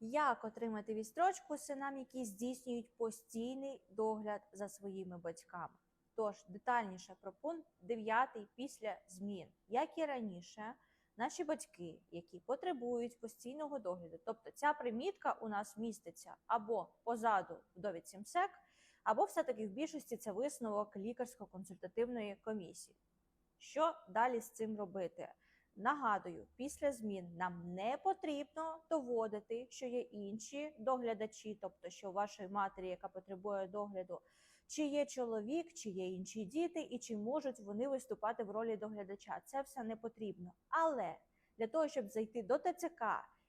Як отримати відстрочку синам, які здійснюють постійний догляд за своїми батьками? Тож детальніше про пункт 9 після змін, як і раніше, наші батьки, які потребують постійного догляду, тобто ця примітка у нас міститься або позаду в довідці МСЕК, або все-таки в більшості це висновок лікарсько-консультативної комісії. Що далі з цим робити? Нагадую, після змін нам не потрібно доводити, що є інші доглядачі, тобто що у вашої матері, яка потребує догляду, чи є чоловік, чи є інші діти, і чи можуть вони виступати в ролі доглядача. Це все не потрібно. Але для того, щоб зайти до ТЦК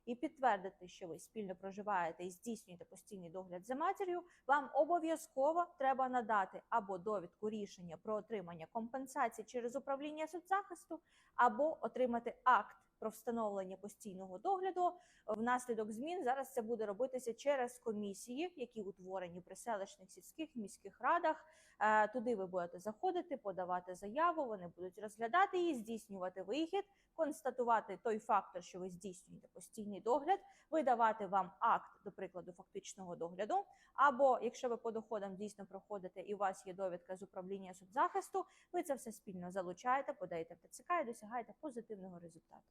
і підтвердити, що ви спільно проживаєте і здійснюєте постійний догляд за матір'ю, вам обов'язково треба надати або довідку рішення про отримання компенсації через управління соцзахисту, або отримати акт про встановлення постійного догляду. Внаслідок змін зараз це буде робитися через комісії, які утворені при селищних сільських міських радах. Е, Туди ви будете заходити, подавати заяву. Вони будуть розглядати її, здійснювати вихід, констатувати той фактор, що ви здійснюєте постійний догляд, видавати вам акт, до прикладу, фактичного догляду. Або якщо ви по доходам дійсно проходите і у вас є довідка з управління соцзахисту, ви це все спільно залучаєте, подаєте в ТЦК і досягаєте позитивного результату.